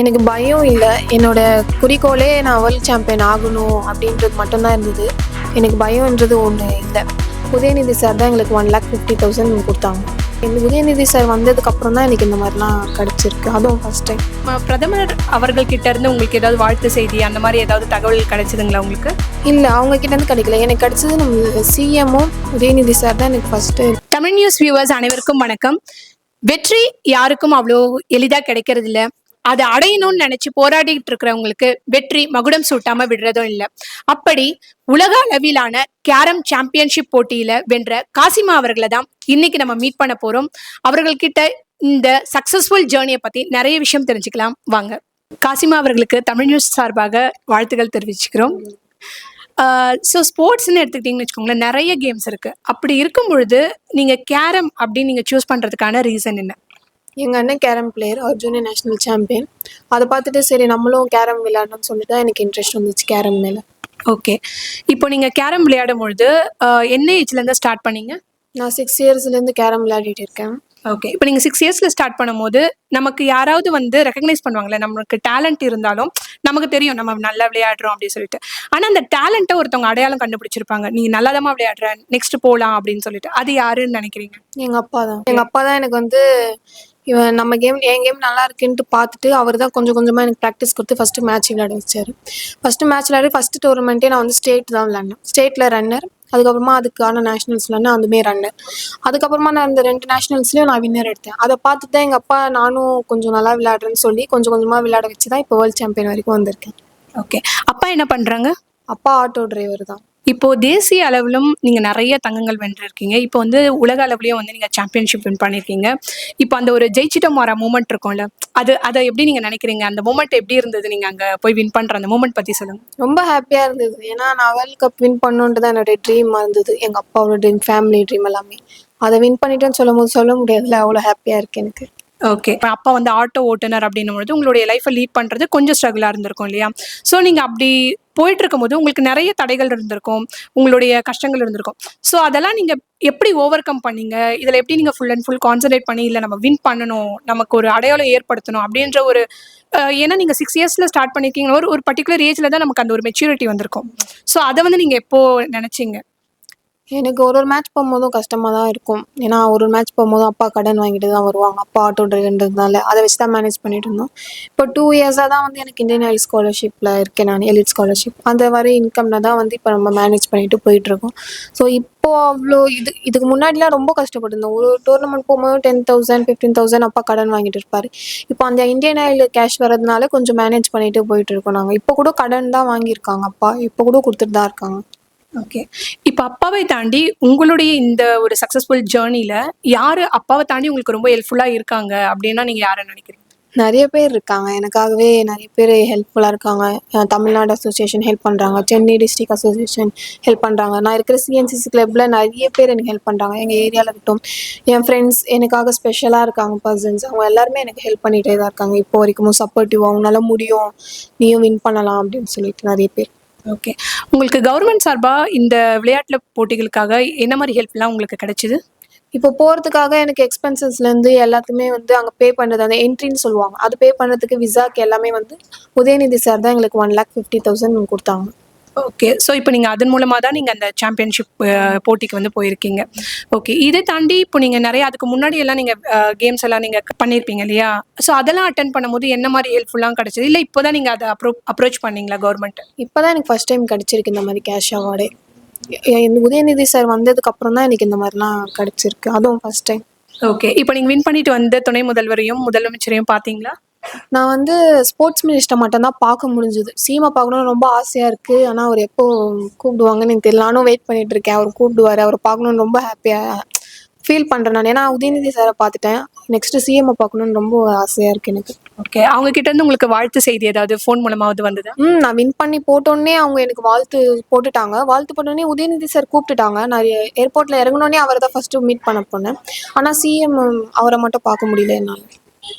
எனக்கு பயம் இல்லை. என்னோட குறிக்கோளே நான் வேர்ல்ட் சாம்பியன் ஆகணும் அப்படின்றது மட்டும்தான் இருந்தது. எனக்கு பயம்ன்றது ஒன்று இல்லை. உதயநிதி சார் தான் எங்களுக்கு ஒன் லேக் ஃபிஃப்டி தௌசண்ட் கொடுத்தாங்க. இந்த உதயநிதி சார் வந்ததுக்கு அப்புறம் தான் எனக்கு இந்த மாதிரிலாம் கிடச்சிருக்கு. அதுவும் ஃபஸ்ட் டைம் பிரதமர் அவர்கள் கிட்ட இருந்து உங்களுக்கு ஏதாவது வாழ்த்து செய்தி அந்த மாதிரி ஏதாவது தகவல் கிடைச்சதுங்களா உங்களுக்கு? இல்லை அவங்க கிட்டேருந்து கிடைக்கல. எனக்கு கிடச்சது நம்ம சிஎம்மும் உதயநிதி சார் தான் எனக்கு ஃபஸ்ட்டு தமிழ் நியூஸ் வியூவர்ஸ் அனைவருக்கும் வணக்கம். வெற்றி யாருக்கும் அவ்வளோ எளிதா கிடைக்கிறது இல்ல அதை அடையணும்னு நினைச்சு போராடிட்டு இருக்கிறவங்களுக்கு வெற்றி மகுடம் சூட்டாம விடுறதும் இல்லை. அப்படி உலக அளவிலான கேரம் சாம்பியன்ஷிப் போட்டியில வென்ற காசிமா அவர்களை தான் இன்னைக்கு நம்ம மீட் பண்ண போறோம். அவர்கள்கிட்ட இந்த சக்சஸ்ஃபுல் ஜேர்னியை பத்தி நிறைய விஷயம் தெரிஞ்சுக்கலாம். வாங்க. காசிமா அவர்களுக்கு தமிழ் நியூஸ் சார்பாக வாழ்த்துக்கள் தெரிவிச்சுக்கிறோம். ஸோ ஸ்போர்ட்ஸ்னு எடுத்துக்கிட்டிங்கன்னு வச்சுக்கோங்களேன் நிறைய கேம்ஸ் இருக்கு. அப்படி இருக்கும் பொழுது நீங்க கேரம் அப்படின்னு நீங்க சூஸ் பண்றதுக்கான ரீசன் என்ன? எங்கள் அண்ணன் கேரம் பிளேயர் அவர் ஜூனியர் நேஷனல் சாம்பியன். அதை பார்த்துட்டு சரி நம்மளும் கேரம் விளையாடணும்னு சொல்லிட்டு தான் எனக்கு இன்ட்ரெஸ்ட் வந்துச்சு கேரம் மேலே. ஓகே. இப்போ நீங்க கேரம் விளையாடும் பொழுது என்ன ஏஜ்ல இருந்து ஸ்டார்ட் பண்ணீங்க? நான் சிக்ஸ் இயர்ஸ்லேருந்து கேரம் விளையாடிட்டு இருக்கேன். ஓகே. இப்போ நீங்க சிக்ஸ் இயர்ஸ்ல ஸ்டார்ட் பண்ணும்போது நமக்கு யாராவது வந்து ரெகக்னைஸ் பண்ணுவாங்கல்ல நமக்கு டேலண்ட் இருந்தாலும் நமக்கு தெரியும் நம்ம நல்லா விளையாடுறோம் அப்படின்னு சொல்லிட்டு. ஆனா அந்த டேலண்ட்டை ஒருத்தவங்க அடையாளம் கண்டுபிடிச்சிருப்பாங்க. நீ நல்லாதாம்மா விளையாடுற நெக்ஸ்ட் போலாம் அப்படின்னு சொல்லிட்டு. அது யாருன்னு நினைக்கிறீங்க? எங்கள் அப்பா தான். எங்கள் அப்பா தான் எனக்கு வந்து இவன் நம்ம கேம் என் கேம் நல்லா இருக்குன்ட்டு பார்த்துட்டு அவர் தான் கொஞ்சம் கொஞ்சமாக எனக்கு ப்ராக்டிஸ் கொடுத்து ஃபஸ்ட்டு மேட்ச் விளையாட வச்சார். ஃபஸ்ட்டு மேட்ச் விளையாடி ஃபஸ்ட்டு டோர்னமெண்ட்டே நான் வந்து ஸ்டேட் தான் விளையாடினேன். ஸ்டேட்டில் ரன்னர் அதுக்கப்புறமா அதுக்கான நேஷனல்ஸ் விளையாடினேன் அதுமே ரன்னர் அதுக்கப்புறமா நான் இந்த ரெண்டு நேஷனல்ஸ்லேயும் நான் வின்னர் எடுத்தேன். அதை பார்த்துட்டு தான் எங்கள் அப்பா நானும் கொஞ்சம் நல்லா விளையாடுறேன்னு சொல்லி கொஞ்சம் கொஞ்சமாக விளையாட வச்சு தான் இப்போ வேர்ல்ட் சாம்பியன் வரைக்கும் வந்திருக்கேன். ஓகே அப்பா என்ன பண்றாங்க? அப்பா ஆட்டோ டிரைவர் தான். இப்போ தேசிய அளவிலும் நீங்க நிறைய தங்கங்கள் வென்றிருக்கீங்க. இப்போ வந்து உலக அளவுலயும் வந்து நீங்க சாம்பியன்ஷிப் வின் பண்ணிருக்கீங்க. இப்போ அந்த ஒரு ஜெயிச்சிட்டம் வர மூமெண்ட் இருக்கும்ல அது அதை எப்படி நீங்க நினைக்கிறீங்க? அந்த மூமெண்ட் எப்படி இருந்தது? நீங்க அங்க போய் வின் பண்ற அந்த மூமெண்ட் பத்தி சொல்லுங்க. ரொம்ப ஹாப்பியாக இருந்தது. ஏன்னா நான் வேர்ல்ட் கப் வின் பண்ணணுன்ட்டு தான் என்னோட ட்ரீம் இருந்தது. எங்கள் அப்பாவோட ட்ரீம் ஃபேமிலி ட்ரீம் எல்லாமே. அதை வின் பண்ணிட்டேன்னு சொல்லும் போது சொல்ல முடியாதுல அவ்வளோ ஹாப்பியாக இருக்கு எனக்கு. ஓகே. அப்பா வந்து ஆட்டோ ஓட்டுநர் அப்படின்னும் பொழுது உங்களுடைய லைஃப்பை லீட் பண்ணுறது கொஞ்சம் ஸ்ட்ரகிளாக இருந்திருக்கும் இல்லையா? ஸோ நீங்கள் அப்படி போயிட்டு இருக்கும்போது உங்களுக்கு நிறைய தடைகள் இருந்திருக்கும். உங்களுடைய கஷ்டங்கள் இருந்திருக்கும். ஸோ அதெல்லாம் நீங்கள் எப்படி ஓவர் கம் பண்ணீங்க? இதில் எப்படி நீங்கள் ஃபுல் அண்ட் ஃபுல் கான்சன்ட்ரேட் பண்ணி இல்லை நம்ம வின் பண்ணணும் நமக்கு ஒரு அடையாளம் ஏற்படுத்தணும் அப்படின்ற ஒரு ஏன்னா நீங்கள் சிக்ஸ் இயர்ஸில் ஸ்டார்ட் பண்ணிருக்கீங்க. ஒரு ஒரு பர்டிகுலர் ஏஜில் தான் நமக்கு அந்த ஒரு மெச்சூரிட்டி வந்திருக்கும். ஸோ அதை வந்து நீங்கள் எப்போ நினச்சிங்க? எனக்கு ஒரு ஒரு மேட்ச் போகும்போதும் கஷ்டமாக தான் இருக்கும். ஏன்னா ஒரு ஒரு மேட்ச் போகும்போதும் அப்பா கடன் வாங்கிட்டு தான் வருவாங்க. அப்பா ஆட்டோ டிரைவர்ன்றதுனால அதை வச்சு தான் மேனேஜ் பண்ணிட்டு இருந்தோம். இப்போ டூ இயர்ஸாக தான் வந்து எனக்கு இந்தியன் ஆயில் ஸ்காலர்ஷிப்பில் இருக்கேன் நான் எலிட் ஸ்காலர்ஷிப் அந்த வர இன்கம்ல தான் வந்து இப்போ நம்ம மேனேஜ் பண்ணிட்டு போயிட்டுருக்கோம் ஸோ இப்போ அவ்வளோ இது இதுக்கு முன்னாடிலாம் ரொம்ப கஷ்டப்பட்டிருந்தோம். ஒரு டோர்னமெண்ட் போகும்போது டென் தௌசண்ட் ஃபிஃப்டீன் தௌசண்ட் அப்பா கடன் வாங்கிட்டு இருப்பார். இப்போ அந்த இந்தியன் ஆயில் கேஷ் வரதுனால கொஞ்சம் மேனேஜ் பண்ணிட்டு போயிட்டு இருக்கோம் நாங்கள் இப்போ கூட கடன் தான் வாங்கியிருக்காங்க அப்பா. இப்போ கூட கொடுத்துட்டு தான் இருக்காங்க. ஓகே இப்போ அப்பாவை தாண்டி உங்களுடைய இந்த ஒரு சக்சஸ்ஃபுல் ஜேர்னியில் யார் அப்பாவை தாண்டி உங்களுக்கு ரொம்ப ஹெல்ப்ஃபுல்லாக இருக்காங்க அப்படின்னா நீங்கள் யாரை நினைக்கிறீங்க? நிறைய பேர் இருக்காங்க. எனக்காகவே நிறைய பேர் ஹெல்ப்ஃபுல்லாக இருக்காங்க. தமிழ்நாடு அசோசியேஷன் ஹெல்ப் பண்ணுறாங்க சென்னை டிஸ்ட்ரிக் அசோசியேஷன் ஹெல்ப் பண்ணுறாங்க நான் இருக்கிற சிஎன்சிசி கிளப்பில் நிறைய பேர் எனக்கு ஹெல்ப் பண்ணுறாங்க எங்கள் ஏரியாவில் இருக்கட்டும். என் ஃப்ரெண்ட்ஸ் எனக்காக ஸ்பெஷலாக இருக்காங்க. பர்சன்ஸ் அவங்க எல்லாருமே எனக்கு ஹெல்ப் பண்ணிகிட்டே தான் இருக்காங்க. இப்போ வரைக்கும் சப்போர்ட்டிவ் அவங்களால முடியும். நீயும் வின் பண்ணலாம் அப்படின்னு சொல்லிட்டு நிறைய பேர். ஓகே உங்களுக்கு கவர்மெண்ட் சார்பாக இந்த விளையாட்டு போட்டிகளுக்காக என்ன மாதிரி ஹெல்ப்லாம் உங்களுக்கு கிடைச்சிது? இப்போ போகிறதுக்காக எனக்கு எக்ஸ்பென்சஸ்லேருந்து எல்லாத்துக்குமே வந்து அங்கே பே பண்ணுறது அந்த என்ட்ரின்னு சொல்லுவாங்க. அது பே பண்ணுறதுக்கு விசாக்கு எல்லாமே வந்து உதயநிதி சார் தான் எங்களுக்கு ஒன் லேக் ஃபிஃப்டி தௌசண்ட் கொடுத்தாங்க. ஓகே ஸோ இப்போ நீங்கள் அதன் மூலமாக தான் நீங்கள் அந்த சாம்பியன்ஷிப் போட்டிக்கு வந்து போயிருக்கீங்க. ஓகே இதை தாண்டி இப்போ நீங்கள் நிறைய அதுக்கு முன்னாடி எல்லாம் நீங்கள் கேம்ஸ் எல்லாம் நீங்கள் பண்ணியிருப்பீங்க இல்லையா? ஸோ அதெல்லாம் அட்டன் பண்ணும்போது என்ன மாதிரி ஹெல்ப்ஃபுல்லாக கிடைச்சது? இல்லை இப்போ தான் நீங்கள் அதை அப்ரோ அப்ரோச் பண்ணீங்களா கவர்மெண்ட் இப்போ தான் எனக்கு ஃபர்ஸ்ட் டைம் கிடச்சிருக்கு இந்த மாதிரி கேஷ் அவார்டே உதயநிதி சார் வந்ததுக்கு அப்புறம் தான் எனக்கு இந்த மாதிரிலாம் கிடச்சிருக்கு. அதுவும் ஃபர்ஸ்ட் டைம் ஓகே இப்போ நீங்கள் வின் பண்ணிட்டு வந்த துணை முதல்வரையும் முதலமைச்சரையும் பார்த்தீங்களா? நான் வந்து ஸ்போர்ட்ஸ் மினிஸ்டர் மட்டும்தான் பார்க்க முடிஞ்சுது. சீமா பார்க்கணும்னு ரொம்ப ஆசையாக இருக்குது ஆனால் அவர் எப்போ கூப்பிடுவாங்கன்னு எனக்கு தெரியல. நானும் வெயிட் பண்ணிட்டு இருக்கேன். அவர் கூப்பிடுவார். அவர் பார்க்கணுன்னு ரொம்ப ஹாப்பியாக ஃபீல் பண்ணுறேன் நான். ஏன்னா உதயநிதி சாரை பார்த்துட்டேன். நெக்ஸ்ட் சிஎம்ஐ பார்க்கணுன்னு ரொம்ப ஆசையாக இருக்குது எனக்கு. ஓகே அவங்க கிட்ட இருந்து உங்களுக்கு வாழ்த்து செய்தி ஏதாவது ஃபோன் மூலமாவது வந்ததா? ம் நான் வின் பண்ணி போட்டோன்னே அவங்க எனக்கு வாழ்த்து போட்டுட்டாங்க. வாழ்த்து போட்டோன்னே உதயநிதி சார் கூப்பிட்டுட்டாங்க. நான் ஏர்போர்ட்டில் இறங்கினோடனே அவரை தான் ஃபஸ்ட்டு மீட் பண்ண போனேன். ஆனால் சிஎம் அவரை மட்டும் பார்க்க முடியல என்னால்.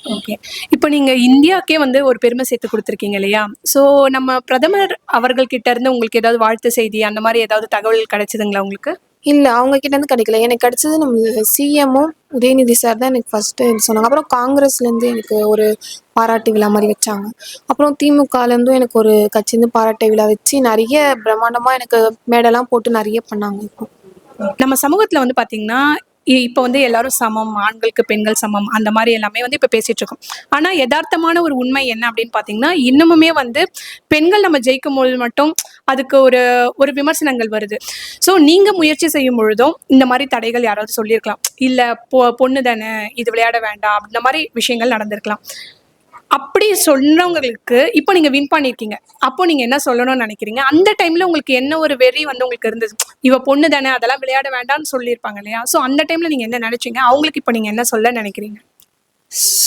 ஓகே இப்போ நீங்க இந்தியாக்கே வந்து ஒரு பெருமை சேர்த்து கொடுத்துருக்கீங்க இல்லையா? ஸோ நம்ம பிரதமர் அவர்கள் கிட்ட இருந்து உங்களுக்கு ஏதாவது வாழ்த்து செய்தி அந்த மாதிரி ஏதாவது தகவல் கிடைச்சதுங்களா உங்களுக்கு? இல்லை அவங்க கிட்டேருந்து கிடைக்கல. எனக்கு கிடைச்சது நம்ம சிஎம்மும் உதயநிதி சார் தான் எனக்கு ஃபஸ்ட்டு சொன்னாங்க. அப்புறம் காங்கிரஸ்லேருந்து எனக்கு ஒரு பாராட்டு விழா மாதிரி வச்சாங்க. அப்புறம் திமுகலேருந்தும் எனக்கு ஒரு கட்சியிருந்து பாராட்டு விழா வச்சு நிறைய பிரம்மாண்டமாக எனக்கு மேடெல்லாம் போட்டு நிறைய பண்ணாங்க இப்போ. நம்ம சமூகத்துல வந்து பாத்தீங்கன்னா இ- இப்போ வந்து எல்லாரும் சமம் ஆண்களுக்கு பெண்கள் சமம் அந்த மாதிரி எல்லாமே வந்து இப்போ பேசிட்டு இருக்கோம். ஆனால் யதார்த்தமான ஒரு உண்மை என்ன அப்படின்னு பார்த்தீங்கன்னா இன்னமுமே வந்து பெண்கள் நம்ம ஜெயிக்கும் பொழுது மட்டும் அதுக்கு ஒரு ஒரு விமர்சனங்கள் வருது. ஸோ நீங்கள் முயற்சி செய்யும் பொழுதும் இந்த மாதிரி தடைகள் யாராவது சொல்லியிருக்கலாம். இல்லை பொ பொண்ணு தானே இது விளையாட வேண்டாம் அந்த மாதிரி விஷயங்கள் நடந்திருக்கலாம். அப்படி சொன்னவங்களுக்கு இப்போ நீங்க வின் பண்ணிருக்கீங்க. அப்போ நீங்க என்ன சொல்லணும்னு நினைக்கிறீங்க? அந்த டைம்ல உங்களுக்கு என்ன ஒரு வெறி வந்து உங்களுக்கு இருந்தது? இவ பொண்ணு தானே அதெல்லாம் விளையாட வேண்டாம்னு சொல்லியிருப்பாங்க இல்லையா? ஸோ அந்த டைம்ல நீங்க என்ன நினைச்சீங்க? அவங்களுக்கு இப்போ நீங்க என்ன சொல்ல நினைக்கிறீங்க?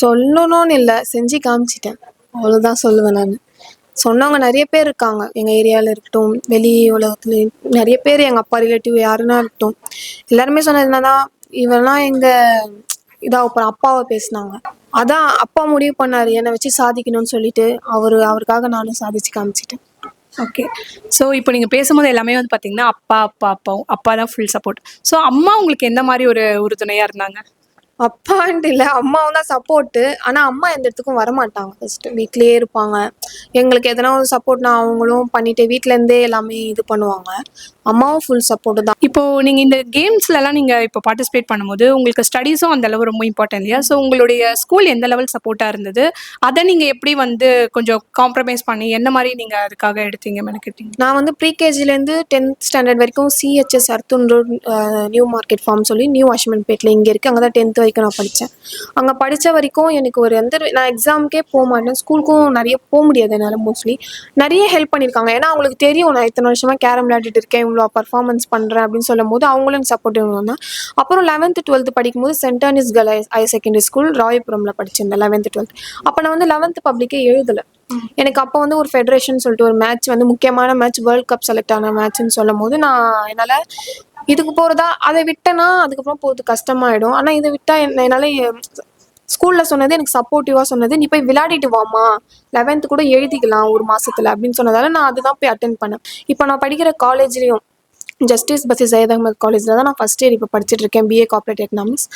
சொல்லணும்னு இல்லை செஞ்சு காமிச்சிட்டேன். அவ்வளோதான் சொல்லுவேன் நான். சொன்னவங்க நிறைய பேர் இருக்காங்க. எங்கள் ஏரியாவில் இருக்கட்டும் வெளி உலகத்துல நிறைய பேர் எங்கள் அப்பா ரிலேட்டிவ் யாருன்னா இருக்கட்டும். எல்லாருமே சொன்னது என்னன்னா இவெல்லாம் எங்கள் இதாக அப்புறம் அப்பாவை பேசினாங்க. அதான் அப்பா முடிவு பண்ணாரு என்னை வச்சு சாதிக்கணும்னு சொல்லிட்டு. அவர் அவருக்காக நானும் சாதிச்சு காமிச்சிட்டேன். ஓகே ஸோ இப்போ நீங்க பேசும்போது எல்லாமே வந்து பாத்தீங்கன்னா அப்பா அப்பா அப்பாவும் அப்பா தான் ஃபுல் சப்போர்ட் ஸோ அம்மா உங்களுக்கு எந்த மாதிரி ஒரு உறுதுணையா இருந்தாங்க? அப்பான்ட்டு இல்லை அம்மாவும் தான் சப்போர்ட்டு ஆனால் அம்மா எந்த இடத்துக்கும் வரமாட்டாங்க. ஃபஸ்ட்டு வீட்லேயே இருப்பாங்க. எங்களுக்கு எதனா ஒரு சப்போர்ட்னா அவங்களும் பண்ணிட்டு வீட்டிலேருந்தே எல்லாமே இது பண்ணுவாங்க. அம்மாவும் ஃபுல் சப்போர்ட்டு தான். இப்போ நீங்க இந்த கேம்ஸ்ல எல்லாம் நீங்க இப்போ பார்ட்டிசிபேட் பண்ணும்போது உங்களுக்கு ஸ்டடீஸும் அந்த அளவு ரொம்ப இம்பார்ட்டன்ட் இல்லையா? ஸோ உங்களுடைய ஸ்கூல் எந்த லெவல் சப்போர்ட்டா இருந்தது? அதை நீங்க எப்படி வந்து கொஞ்சம் காம்ப்ரமைஸ் பண்ணி என்ன மாதிரி நீங்க அதுக்காக எடுத்தீங்க மெனக்கிட்டீங்க? நான் வந்து ப்ரீகேஜிலேருந்து டென்த் ஸ்டாண்டர்ட் வரைக்கும் CHS Arthoon road new market farm சொல்லி நியூ வாஷ்மன்பேட்டில் இங்கே இருக்குது அங்கே தான் டென்த் வரைக்கும் நான் படித்தேன் அங்கே படித்த வரைக்கும் எனக்கு ஒரு எந்த நான் எக்ஸாமுக்கே போக மாட்டேன். ஸ்கூலுக்கும் நிறைய போக முடியாது என்னால் மோஸ்ட்லி நிறைய ஹெல்ப் பண்ணியிருக்காங்க. ஏன்னா அவங்களுக்கு தெரியும் நான் இத்தனை வருஷமாக கேரம் விளையாடிட்டு இருக்கேன். இவ்வளோ பர்ஃபார்மன்ஸ் பண்ணுறேன் அப்படின்னு சொல்லும் போது அவங்களும் சப்போர்ட்டிவ் தான் அப்புறம் லெவன்த்து டுவெல்த்து படிக்கும்போது Saint Anne's girl higher secondary school ராயபுரமில் படிச்சிருந்தேன் லெவன்த்து டுவெல்த் அப்போ நான் வந்து லெவன்த்து பப்ளிக்கே எழுதலை. எனக்கு அப்போ வந்து ஒரு ஃபெடரேஷன் சொல்லிட்டு ஒரு மேட்ச் வந்து முக்கியமான மேட்ச் வேர்ல்ட் கப் செலக்ட் ஆன மேட்ச்னு சொல்லும் போது நான் என்னால் இதுக்கு போகிறதா அதை விட்டேன்னா அதுக்கப்புறம் போகிறது கஷ்டமாயிடும். ஆனால் இதை விட்டால் என்ன என்னால் ஸ்கூலில் சொன்னது எனக்கு சப்போர்ட்டிவாக சொன்னது நீ போய் விளையாடிட்டு வாமா லெவன்த்து கூட எழுதிக்கலாம் ஒரு மாசத்துல அப்படின்னு சொன்னதால நான் அதுதான் போய் அட்டன் பண்ணேன். இப்போ நான் படிக்கிற காலேஜ்லேயும் ஜஸ்டிஸ் பசி சையத் அகமது காலேஜில் தான் நான் ஃபஸ்ட் இயர் இப்போ படிச்சுட்டு இருக்கேன் பிஏ கார்ப்பரேட் எக்கனாமிக்ஸ்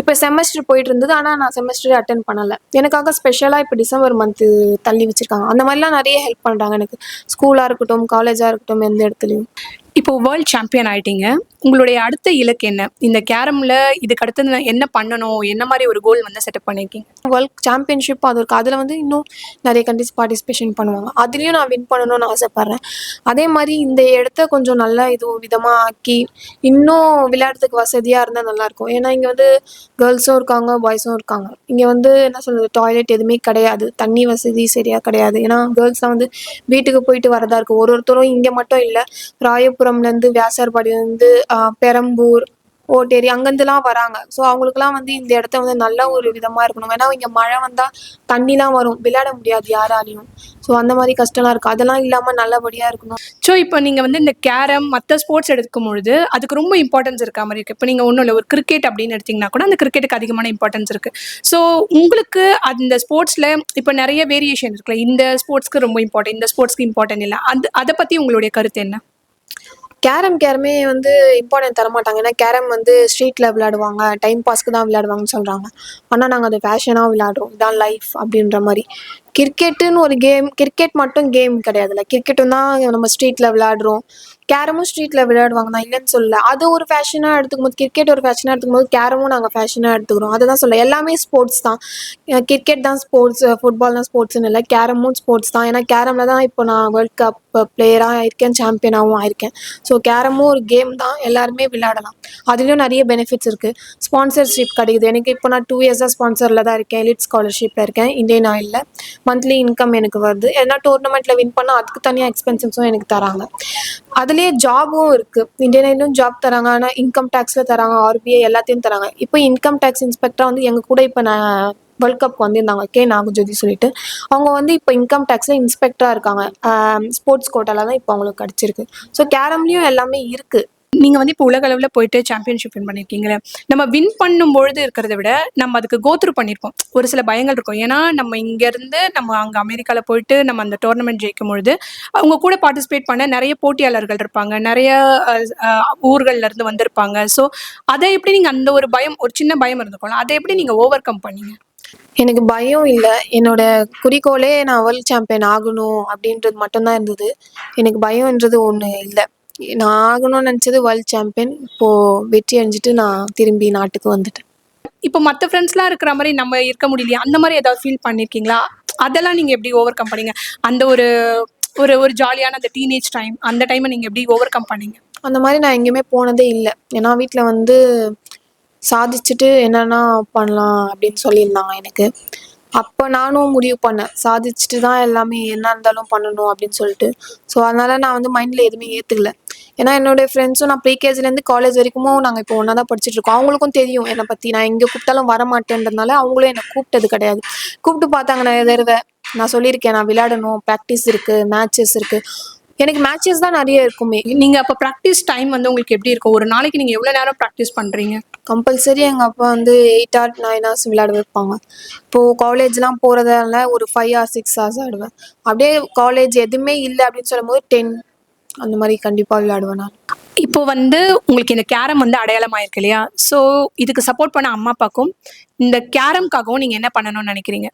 இப்போ செமஸ்டர் போயிட்டு இருந்தது ஆனால் நான் செமஸ்டரே அட்டன் பண்ணலை. எனக்காக ஸ்பெஷலாக இப்போ டிசம்பர் மந்த்து தள்ளி வச்சுருக்காங்க. அந்த மாதிரிலாம் நிறைய ஹெல்ப் பண்ணுறாங்க எனக்கு. ஸ்கூலாக இருக்கட்டும் காலேஜாக இருக்கட்டும் எந்த இடத்துலையும். இப்போ வேர்ல்ட் சாம்பியன் ஆயிட்டீங்க. உங்களுடைய அடுத்த இலக்கு என்ன? இந்த கேரம்ல இதுக்கு அடுத்தது நான் என்ன பண்ணணும்? என்ன மாதிரி ஒரு கோல் வந்து செட்டப் பண்ணியிருக்கீங்க வேர்ல்ட் சாம்பியன்ஷிப் அது இருக்குது அதில் வந்து இன்னும் நிறைய கண்ட்ரிஸ் பார்ட்டிசிபேஷன் பண்ணுவாங்க. அதுலேயும் நான் வின் பண்ணணும்னு ஆசைப்பட்றேன். அதே மாதிரி இந்த இடத்த கொஞ்சம் நல்லா இது விதமாக ஆக்கி இன்னும் விளையாடுறதுக்கு வசதியாக இருந்தால் நல்லாயிருக்கும் ஏன்னா இங்கே வந்து கேர்ள்ஸும் இருக்காங்க பாய்ஸும் இருக்காங்க. இங்கே வந்து என்ன சொல்கிறது டாய்லெட் எதுவுமே கிடையாது. தண்ணி வசதி சரியாக கிடையாது. ஏன்னா கேர்ள்ஸ்லாம் வந்து வீட்டுக்கு போயிட்டு வரதா இருக்குது ஒரு ஒருத்தரும் இங்கே மட்டும் இல்லை ராயபுரம்லேருந்து வியாசார்பாடியிலேருந்து பெரம்பூர் ஓட்டேரி அங்கேருந்துலாம் வராங்க. ஸோ அவங்களுக்குலாம் வந்து இந்த இடத்த வந்து நல்ல ஒரு விதமாக இருக்கணும். ஏன்னா இங்கே மழை வந்தால் தண்ணிலாம் வரும். விளையாட முடியாது யாராலையும். ஸோ அந்த மாதிரி கஷ்டம்லாம் இருக்குது அதெல்லாம் இல்லாமல் நல்லபடியாக இருக்கணும். ஸோ இப்போ நீங்கள் வந்து இந்த கேரம் மற்ற ஸ்போர்ட்ஸ் எடுக்கும் பொழுது அதுக்கு ரொம்ப இம்பார்ட்டன்ஸ் இருக்க மாதிரி இருக்குது இப்போ நீங்கள் ஒன்றும் இல்லை ஒரு கிரிக்கெட் அப்படின்னு எடுத்தீங்கன்னா கூட அந்த கிரிக்கெட்டுக்கு அதிகமான இம்பார்ட்டன்ஸ் இருக்குது ஸோ உங்களுக்கு அந்த ஸ்போர்ட்ஸில் இப்போ நிறைய வேரியேஷன் இருக்குல்ல. இந்த ஸ்போர்ட்ஸ்க்கு ரொம்ப இம்பார்ட்டன்ட் இந்த ஸ்போர்ட்ஸ்க்கு இம்பார்ட்டன்ட் இல்லை. அது அதை பற்றி உங்களுடைய கருத்து என்ன? கேரம் கேரமே வந்து இம்பார்ட்டன்ட் தரமாட்டாங்க. ஏன்னா கேரம் வந்து ஸ்ட்ரீட்டில் விளையாடுவாங்க. டைம் பாஸ்க்கு தான் விளையாடுவாங்கன்னு சொல்கிறாங்க ஆனால் நாங்கள் அதை ஃபேஷனாக விளையாடுறோம். இதான் லைஃப் அப்படின்ற மாதிரி. கிரிக்கெட்டுன்னு ஒரு கேம் கிரிக்கெட் மட்டும் கேம் கிடையாதுல்ல. கிரிக்கெட்டும் தான் நம்ம ஸ்ட்ரீட்டில் விளையாடுறோம். கேரமும் ஸ்ட்ரீட்டில் விளையாடுவாங்க நான் இல்லைன்னு சொல்லல. அது ஒரு ஃபேஷனாக எடுத்துக்கும் போது கிரிக்கெட் ஒரு ஃபேஷனாக எடுத்துக்கும் போது கேரமும் நாங்கள் ஃபேஷனாக எடுத்துக்கிறோம். அதை தான் சொல்ல எல்லாமே ஸ்போர்ட்ஸ் தான். கிரிக்கெட் தான் ஸ்போர்ட்ஸ் ஃபுட்பால் தான் ஸ்போர்ட்ஸ்னு இல்லை. கேரமும் ஸ்போர்ட்ஸ் தான். ஏன்னா கேரமில் தான் இப்போ நான் வேர்ல்ட் கப் பிளேயராக ஆயிருக்கேன் சாம்பியனாகவும் ஆயிருக்கேன். ஸோ கேரமும் ஒரு கேம் தான் எல்லாருமே விளையாடலாம். அதுலேயும் நிறைய பெனிஃபிட்ஸ் இருக்குது ஸ்பான்சர்ஷிப் கிடைக்குது. எனக்கு இப்போ நான் டூ இயர்ஸாக ஸ்பான்சரில் தான் இருக்கேன். எலிட் ஸ்காலர்ஷிப்பில் இருக்கேன். இந்தியன் ஆயிலில் மந்த்லி இன்கம் எனக்கு வருது. ஏன்னா டோர்னமெண்ட்டில் வின் பண்ணால் அதுக்கு தனியாக எக்ஸ்பென்சஸும் எனக்கு தராங்க. அதுலேயே ஜாபும் இருக்குது இந்தியன் ஆயிலும் ஜாப் தராங்க. ஆனால் இன்கம் டேக்ஸில் தராங்க. ஆர்பிஐ எல்லாத்தையும் தராங்க. இப்போ இன்கம் டேக்ஸ் இன்ஸ்பெக்டராக வந்து எங்கள் கூட இப்போ நான் வேர்ல்ட் கப் வந்திருந்தாங்க. கே. நாகஜோதி சொல்லிட்டு. அவங்க வந்து இப்போ இன்கம் டேக்ஸில் இன்ஸ்பெக்டராக இருக்காங்க. ஸ்போர்ட்ஸ் கோட்டாவில் தான் இப்போ அவங்களுக்கு கிடச்சிருக்கு. ஸோ கேரம்லேயும் எல்லாமே இருக்குது நீங்க வந்து இப்போ உலக அளவுல போயிட்டு சாம்பியன்ஷிப் வின் பண்ணிருக்கீங்களே நம்ம வின் பண்ணும் பொழுது இருக்கிறத விட நம்ம அதுக்கு கோத்ரூ பண்ணிருப்போம். ஒரு சில பயங்கள் இருக்கும். ஏன்னா நம்ம இங்க இருந்து நம்ம அங்க அமெரிக்கால போயிட்டு நம்ம அந்த டோர்னமெண்ட் ஜெயிக்கும் பொழுது அவங்க கூட பார்ட்டிசிபேட் பண்ண நிறைய போட்டியாளர்கள் இருப்பாங்க. நிறைய அஹ், ஊர்கள்ல இருந்து வந்திருப்பாங்க. ஸோ அதை எப்படி நீங்க அந்த ஒரு பயம் ஒரு சின்ன பயம் இருந்துக்கணும் அதை எப்படி நீங்க ஓவர் கம் பண்ணீங்க? எனக்கு பயம் இல்லை. என்னோட குறிக்கோளே நான் வேர்ல்ட் சாம்பியன் ஆகணும் அப்படின்றது மட்டும்தான் இருந்தது. எனக்கு பயம்ன்றது ஒன்று இல்லை. நான் ஆகணும்னு நினச்சது வேர்ல்ட் சாம்பியன் இப்போது வெற்றி அடைஞ்சிட்டு நான் திரும்பி நாட்டுக்கு வந்துட்டேன். இப்போ மற்ற ஃப்ரெண்ட்ஸ்லாம் இருக்கிற மாதிரி நம்ம இருக்க முடியலையா? அந்த மாதிரி ஏதாவது ஃபீல் பண்ணிருக்கீங்களா? அதெல்லாம் நீங்க எப்படி ஓவர் கம் பண்ணீங்க? அந்த ஒரு ஒரு ஒரு ஜாலியான அந்த டீனேஜ் டைம் அந்த டைமை நீங்க எப்படி ஓவர் கம் பண்ணீங்க? அந்த மாதிரி நான் எங்கேயுமே போனதே இல்லை. ஏன்னா வீட்டில் வந்து சாதிச்சுட்டு என்னென்னா பண்ணலாம் அப்படின்னு சொல்லியிருந்தாங்க எனக்கு. அப்போ நானும் முடிவு பண்ணேன். சாதிச்சுட்டு தான் எல்லாமே என்ன இருந்தாலும் பண்ணணும் அப்படின்னு சொல்லிட்டு. ஸோ அதனால் நான் வந்து மைண்டில் எதுவுமே ஏற்றுக்கல ஏன்னா என்னுடைய ஃப்ரெண்ட்ஸும் நான் ப்ரீகேஜிலேருந்து காலேஜ் வரைக்கும் நாங்கள் இப்போ ஒன்றா தான் படிச்சுட்டு இருக்கோம். அவங்களுக்கும் தெரியும். என்னை பற்றி நான் எங்கே கூப்பிட்டாலும் வர மாட்டேன்றதுனால அவங்களும் என்னை கூப்பிட்டது கிடையாது. கூப்பிட்டு பார்த்தாங்க நான் தடவை நான் சொல்லியிருக்கேன். நான் விளையாடணும். ப்ராக்டிஸ் இருக்குது மேட்சஸ் இருக்குது எனக்கு மேட்சஸ் தான் நிறைய இருக்குமே. நீங்க அப்ப ப்ராக்டிஸ் டைம் வந்து உங்களுக்கு எப்படி இருக்கும்? ஒரு நாளைக்கு நீங்க எவ்வளவு நேரம் ப்ராக்டிஸ் பண்றீங்க? கம்பல்சரி எங்கள் அப்பா வந்து எயிட் ஹவர் நைன் ஹவர்ஸ் விளையாட வைப்பாங்க. இப்போது காலேஜ்லாம் போகிறதால ஒரு ஃபைவ் ஹவர்ஸ் சிக்ஸ் ஹவர்ஸ் ஆடுவேன் அப்படியே காலேஜ் எதுவுமே இல்லை அப்படின்னு சொல்லும்போது டென் அந்த மாதிரி கண்டிப்பாக விளையாடுவேன் நான். இப்போ வந்து உங்களுக்கு இந்த கேரம் வந்து அடையாளமாயிருக்கு இல்லையா? ஸோ இதுக்கு சப்போர்ட் பண்ண அம்மா அப்பாக்கும் இந்த கேரம்காகவும் நீங்க என்ன பண்ணணும்னு நினைக்கிறீங்க?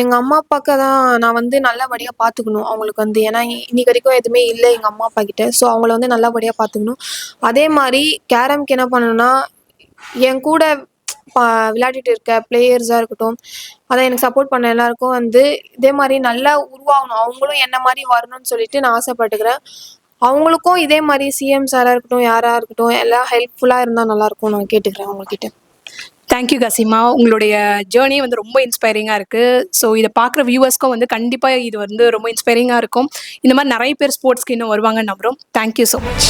எங்கள் அம்மா அப்பாவுக்கு தான் நான் வந்து நல்லபடியாக பார்த்துக்கணும் அவங்களுக்கு வந்து. ஏன்னா இன்னைக்கு வரைக்கும் எதுவுமே இல்லை எங்கள் அம்மா அப்பா கிட்ட ஸோ அவங்கள வந்து நல்லபடியாக பார்த்துக்கணும் அதே மாதிரி கேரம்க்கு என்ன பண்ணணும்னா என் கூட பா விளையாடிட்டு இருக்க பிளேயர்ஸாக இருக்கட்டும் அதை எனக்கு சப்போர்ட் பண்ண எல்லாருக்கும் வந்து இதே மாதிரி நல்லா உருவாகணும். அவங்களும் என்ன மாதிரி வரணும்னு சொல்லிட்டு நான் ஆசைப்பட்டுக்கிறேன். அவங்களுக்கும் இதே மாதிரி சிஎம் சாராக இருக்கட்டும் யாராக இருக்கட்டும் எல்லாம் ஹெல்ப்ஃபுல்லாக இருந்தால் நல்லாயிருக்கும் நான் கேட்டுக்கிறேன் அவங்கக்கிட்ட தேங்க்யூ கசிமா உங்களுடைய ஜேர்னி வந்து ரொம்ப இன்ஸ்பைரிங்காக இருக்குது ஸோ இதை பார்க்குற வியூவர்ஸ்க்கும் வந்து கண்டிப்பாக இது வந்து ரொம்ப இன்ஸ்பைரிங்காக இருக்கும். இந்த மாதிரி நிறைய பேர் ஸ்போர்ட்ஸ்க்கு இன்னும் வருவாங்கன்னு நம்புகிறோம் தேங்க்யூ ஸோ மச்